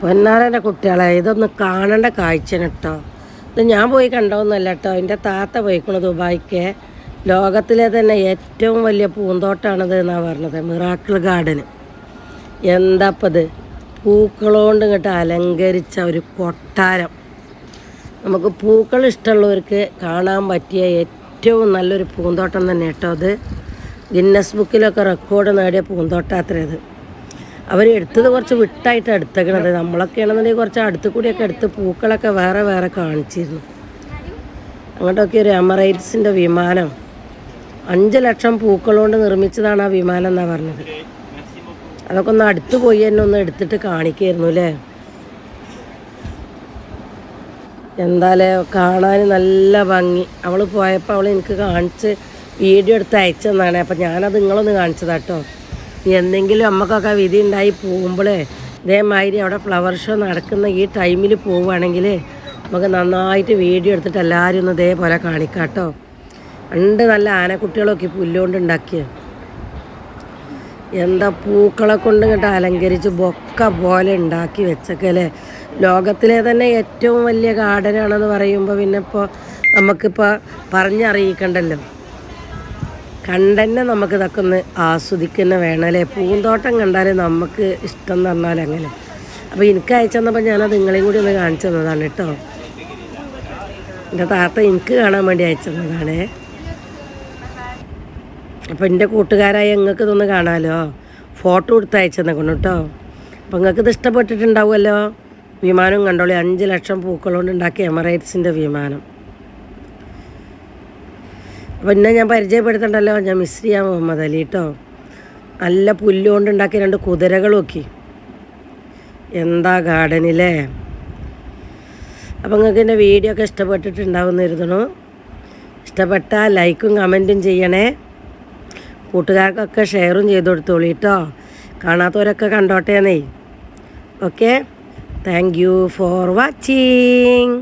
പൊന്നാരന്റെ കുട്ടികളെ ഇതൊന്ന് കാണേണ്ട കാഴ്ചയാണ് കേട്ടോ ഇത് ഞാൻ പോയി കണ്ടോന്നല്ല കേട്ടോ. എന്റെ താത്ത പോയിക്കണു ദുബായിക്ക്. ലോകത്തിലെ തന്നെ ഏറ്റവും വലിയ പൂന്തോട്ടമാണിത് എന്നാണ് പറഞ്ഞത്. Miracle garden. എന്താപ്പത് പൂക്കളോണ്ട് ഇങ്ങോട്ട് അലങ്കരിച്ച ഒരു കൊട്ടാരം. നമുക്ക് പൂക്കൾ ഇഷ്ടമുള്ളവർക്ക് കാണാൻ പറ്റിയ ഏറ്റവും നല്ലൊരു പൂന്തോട്ടം തന്നെ കേട്ടോ അത് ഗിന്നസ് ബുക്കിലൊക്കെ റെക്കോർഡ് നേടിയ പൂന്തോട്ടം അത്രേ അത് അവർ എടുത്തത് കുറച്ച് വിട്ടായിട്ട് എടുത്തേക്കണത്. നമ്മളൊക്കെ ആണെന്നുണ്ടെങ്കിൽ കുറച്ച് അടുത്ത് കൂടിയൊക്കെ എടുത്ത് പൂക്കളൊക്കെ വേറെ വേറെ കാണിച്ചിരുന്നു. അങ്ങോട്ടൊക്കെ ഒരു എമറൈറ്റ്സിന്റെ വിമാനം. അഞ്ച് ലക്ഷം പൂക്കളുകൊണ്ട് നിർമ്മിച്ചതാണ് ആ വിമാനം എന്നാണ് പറഞ്ഞത്. അതൊക്കെ ഒന്ന് അടുത്ത് പോയി തന്നെ ഒന്ന് എടുത്തിട്ട് കാണിക്കായിരുന്നു അല്ലേ? എന്തായാലേ കാണാൻ നല്ല ഭംഗി. അവൾ പോയപ്പോൾ അവൾ എനിക്ക് കാണിച്ച് വീഡിയോ എടുത്ത് അയച്ചെന്നാണ്. അപ്പം ഞാനത് നിങ്ങളൊന്ന് കാണിച്ചതാട്ടോ. എന്തെങ്കിലും അമ്മക്കൊക്കെ വിധി ഉണ്ടായി പോകുമ്പോഴേ ഇതേമാതിരി അവിടെ ഫ്ലവർ ഷോ നടക്കുന്ന ഈ ടൈമിൽ പോവുകയാണെങ്കിൽ നമുക്ക് നന്നായിട്ട് വീഡിയോ എടുത്തിട്ട് എല്ലാവരും ഒന്ന് ഇതേപോലെ കാണിക്കാം കേട്ടോ. രണ്ട് നല്ല ആനക്കുട്ടികളൊക്കെ പുല്ലുകൊണ്ട് ഉണ്ടാക്കിയ. എന്താ പൂക്കളെ കൊണ്ട് ഇങ്ങോട്ട് അലങ്കരിച്ച് ബൊക്ക പോലെ ഉണ്ടാക്കി വെച്ചൊക്കെ ലോകത്തിലെ തന്നെ ഏറ്റവും വലിയ ഗാർഡനാണെന്ന് പറയുമ്പോൾ പിന്നെ ഇപ്പോൾ നമുക്കിപ്പോൾ പറഞ്ഞറിയിക്കണ്ടല്ലോ. കണ്ടന്നെ നമുക്ക് ഇതൊക്കെ ഒന്ന് ആസ്വദിക്കുന്ന വേണമല്ലേ പൂന്തോട്ടം കണ്ടാൽ നമുക്ക് ഇഷ്ടം എന്ന് പറഞ്ഞാൽ അങ്ങനെ. അപ്പോൾ എനിക്ക് അയച്ചു തന്നപ്പോൾ ഞാനത് നിങ്ങളെയും കൂടി ഒന്ന് കാണിച്ചു തന്നതാണ് കേട്ടോ. എന്റെ താത്ത എനിക്ക് കാണാൻ വേണ്ടി അയച്ചു തന്നതാണ്. അപ്പോൾ എന്റെ കൂട്ടുകാരായ നിങ്ങൾക്ക് ഇതൊന്ന് കാണാമല്ലോ ഫോട്ടോ എടുത്ത് അയച്ചെന്നേക്കണം കേട്ടോ. അപ്പോൾ നിങ്ങൾക്ക് ഇത് ഇഷ്ടപ്പെട്ടിട്ടുണ്ടാവുമല്ലോ? വിമാനം കണ്ടോളി. അഞ്ച് ലക്ഷം പൂക്കളുകൊണ്ട് ഉണ്ടാക്കിയ എമറേറ്റ്സിന്റെ വിമാനം. അപ്പോൾ എന്നെ ഞാൻ പരിചയപ്പെടുത്തണ്ടല്ലോ ഞാൻ മിസ്രിയ മുഹമ്മദ് അലി കേട്ടോ നല്ല പുല്ലുകൊണ്ടുണ്ടാക്കിയ രണ്ട് കുതിരകളൊക്കെ എന്താ ഗാർഡനില്ലേ അപ്പം നിങ്ങൾക്ക് എന്റെ വീഡിയോ ഒക്കെ ഇഷ്ടപ്പെട്ടിട്ടുണ്ടാവുമെന്ന് കരുതണു ഇഷ്ടപ്പെട്ടാൽ ലൈക്കും കമന്റും ചെയ്യണേ. കൂട്ടുകാർക്കൊക്കെ ഷെയറും ചെയ്ത് കൊടുത്തോളൂ കേട്ടോ കാണാത്തവരൊക്കെ കണ്ടോട്ടേന്നേ okay thank you for watching